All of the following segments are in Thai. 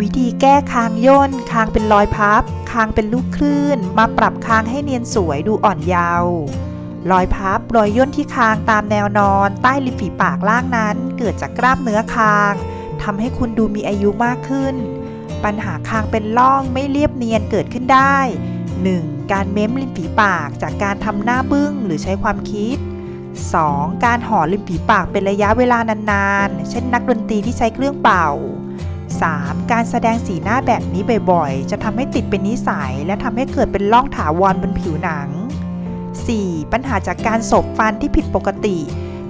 วิธีแก้คางย่น คางเป็นรอยพับ คางเป็นลูกคลื่น มาปรับคางให้เนียนสวยดูอ่อนเยาว์รอยพับ รอยย่นที่คางตามแนวนอน ใต้ริมฝีปากล่างนั้น เกิดจากกล้ามเนื้อคางทำให้คุณดูมีอายุมากขึ้น ปัญหาคางเป็นร่องไม่เรียบเนียนเกิดขึ้นได้ 1. การเม้มริมฝีปากจากการทำหน้าบึ้งหรือใช้ความคิด 2. การห่อริมฝีปากเป็นระยะเวลานานๆ เช่นนักดนตรีที่ใช้เครื่องเป่า 3. การแสดงสีหน้าแบบนี้บ่อยๆ จะทำให้ติดเป็นนิสัย และทำให้เกิดเป็นร่องถาวรบนผิวหนัง 4. ปัญหาจากการสบฟันที่ผิดปกติ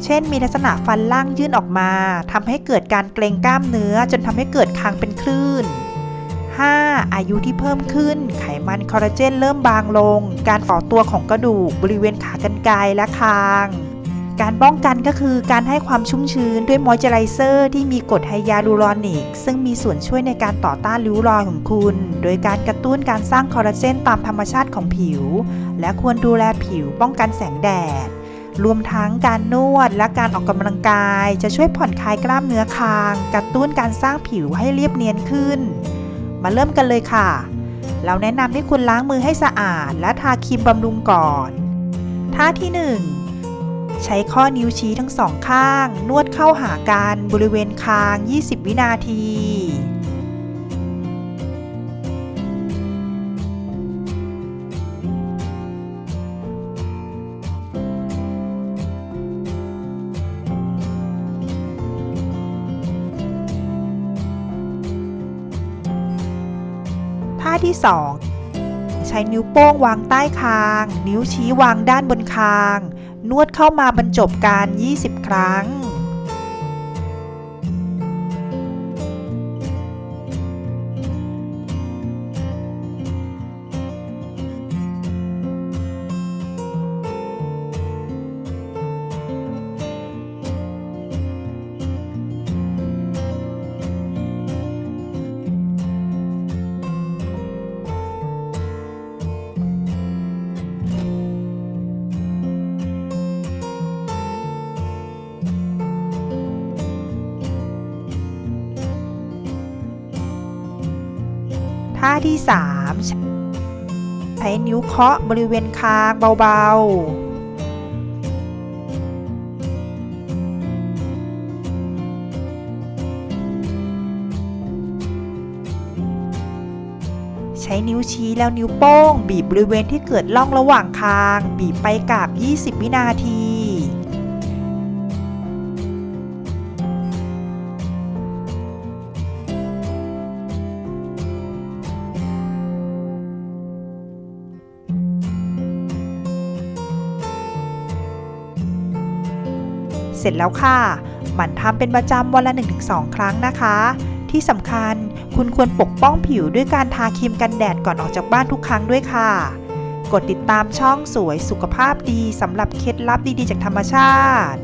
เช่น มีลักษณะฟันล่างยื่นออกมา ทำให้เกิดการเกรงกล้ามเนื้อ จนทำให้เกิดคางเป็นคลื่น 5. อายุที่เพิ่มขึ้น ไขมันคอลลาเจนเริ่มบางลง การฝ่อตัวของกระดูกบริเวณขากรรไกรและคาง การป้องกันก็คือการให้ความชุ่มชื้นด้วยมอยเจอไรเซอร์ที่มีกรดไฮยาลูรอนิก ซึ่งมีส่วนช่วยในการต่อต้านริ้วรอยของคุณ โดยการกระตุ้นการสร้างคอลลาเจนตามธรรมชาติของผิว และควรดูแลผิวป้องกันแสงแดด รวมทั้งการนวดและการออกกำลังกาย จะช่วยผ่อนคลายกล้ามเนื้อคาง กระตุ้นการสร้างผิวให้เรียบเนียนขึ้น มาเริ่มกันเลยค่ะ เราแนะนำให้คุณล้างมือให้สะอาด และทาครีมบำรุงก่อนท่าที่ 1 ใช้ข้อนิ้วชี้ทั้งสองข้าง นวดเข้าหากันบริเวณคาง 20 วินาทีท่าที่ 2 ใช้นิ้วโป้งวางใต้คาง นิ้วชี้วางด้านบนคาง นวดเข้ามาบรรจบกัน 20 ครั้ง ท่าที่ 3 ใช้นิ้วเคาะบริเวณคางเบาๆใช้นิ้วชี้แล้วนิ้วโป้ง บีบบริเวณที่เกิดร่องระหว่างคาง บีบไปกับ20 วินาที เสร็จแล้วค่ะ หมั่นทำเป็นประจำวันละ 1-2 ครั้งนะคะ ที่สำคัญคุณควรปกป้องผิวด้วยการทาครีมกันแดดก่อนออกจากบ้านทุกครั้งด้วยค่ะ กดติดตามช่องสวยสุขภาพดีสำหรับเคล็ดลับดีๆ จากธรรมชาติ